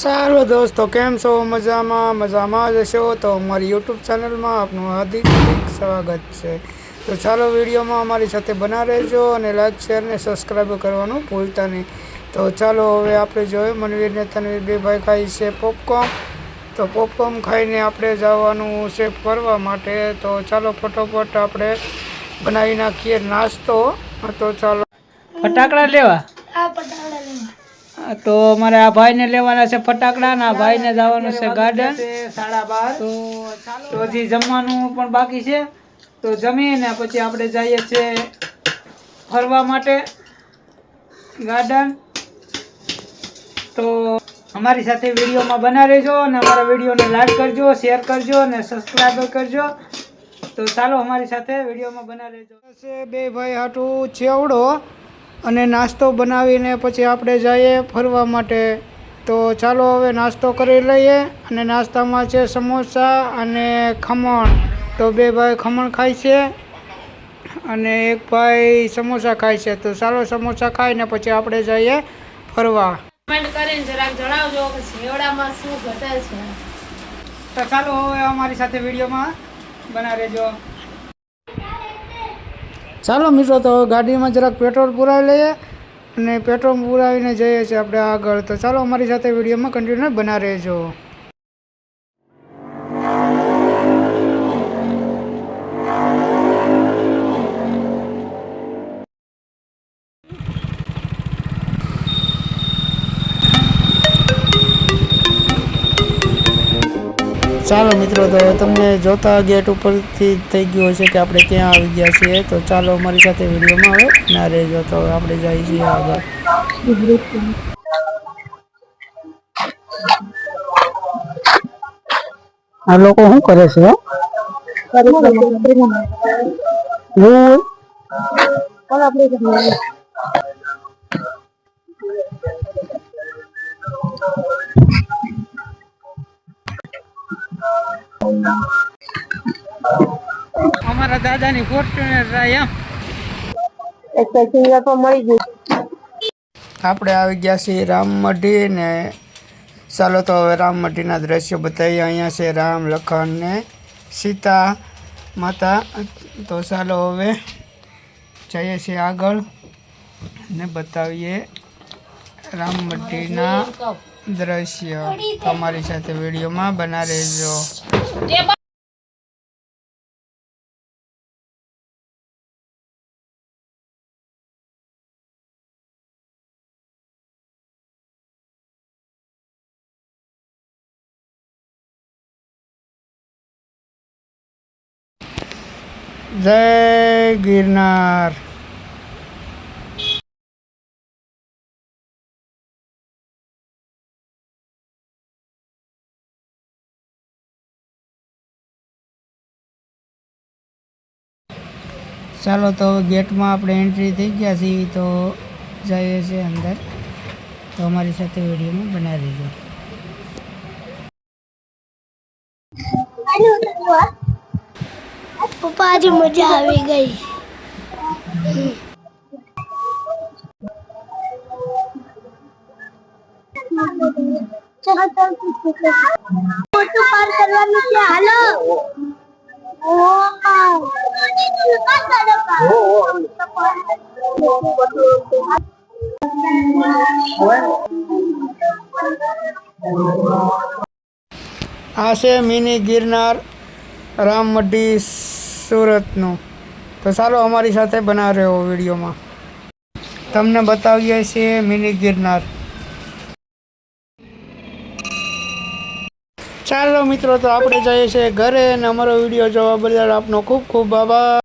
ચાલો દોસ્તો કેમ છો? મજામાં મજામાં જ હશો તો અમારી યુટ્યુબ ચેનલમાં આપનું હાર્દિક સ્વાગત છે. તો ચાલો વિડીયોમાં અમારી સાથે બના રહેજો અને લાઈક શેર ને સબસ્ક્રાઈબ કરવાનું ભૂલતા નહીં. તો ચાલો હવે આપણે જોઈએ મનવીર ને તનવીર બે ભાઈ ખાઈ છે પોપકોર્ન તો પોપકોર્ન ખાઈને આપણે જવાનું છે ફરવા માટે. તો ચાલો ફટોફટ આપણે બનાવી નાખીએ નાસ્તો. તો ચાલો. ફટાકડા લેવા? આ પટાવડા લેવા હા, તો મારે આ ભાઈને લેવાના છે ફટાકડા ને આ ભાઈને જવાનું છે ગાર્ડન સાડા બાર. તો તો હજી જમવાનું પણ બાકી છે. તો જમીને પછી આપણે જઈએ છીએ ફરવા માટે ગાર્ડન તો અમારી સાથે વિડીયોમાં બના રહેજો અને અમારા વિડીયોને લાઈક કરજો શેર કરજો અને સબસ્ક્રાઈબ કરજો. તો ચાલો અમારી સાથે વિડીયોમાં બના રહેજો. બે ભાઈ હાટું ચેવડો અને નાસ્તો બનાવીને પછી આપણે જઈએ ફરવા માટે. તો ચાલો હવે નાસ્તો કરી લઈએ અને નાસ્તામાં છે સમોસા અને ખમણ. તો બે ભાઈ ખમણ ખાય છે અને એક ભાઈ સમોસા ખાય છે. તો ચાલો સમોસા ખાઈને પછી આપણે જઈએ ફરવા. કમેન્ટ કરીને જરાક જણાવજો કે શું ઘટે છે. તો ચાલો હવે અમારી સાથે વિડીયોમાં બના રહેજો. ચાલો મિત્રો, તો ગાડીમાં જરાક પેટ્રોલ પુરાવી લઈએ અને પેટ્રોલ પુરાવીને જઈએ છીએ આપણે આગળ. તો ચાલો અમારી સાથે વિડીયોમાં કન્ટિન્યુ બના રહેજો. ચાલો મિત્રો તો તમને જોતા ગેટ ઉપરથી થઈ ગયું હશે કે આપણે ક્યાં આવી ગયા છીએ. તો ચાલો અમારી સાથે વિડીયોમાં હવે ના રહેજો. તો આપણે જઈએ છીએ આગળ. આ લોકો શું કરે છે? હું? અમારા દાદાની ફોર્ચ્યુનર એમ. આપણે આવી ગયા છીએ રામમઢી ને ચાલો તો હવે રામમઢીના દ્રશ્યો બતાવીએ. અહીંયા છે રામ લખન ને સીતા માતા. તો ચાલો હવે જઈએ છીએ આગળ ને બતાવીએ રામમઢીના દ્રશ્ય તમારી સાથે વિડીયોમાં બના રહેજો. જય ગિરનાર. ચાલો તો હવે ગેટમાં આપણે એન્ટ્રી થઈ ગયા છીએ તો જઈએ છીએ અંદર. તો અમારી સાથે વિડીયોમાં બનાવી દેજો. પપ્પા, આજે મજા આવી ગઈ. ફોટો પાર કરવાનું છે હાલો આ છે મિની ગિરનાર રામમઢી સુરતનું. તો ચાલો અમારી સાથે બના રહ્યો વિડીયોમાં. તમને બતાવીએ છીએ મિની ગિરનાર. ચાલો મિત્રો, તો આપણે જઈએ છીએ ઘરે અને અમારો વીડિયો જોવા બદલ આપનો ખૂબ ખૂબ આભાર.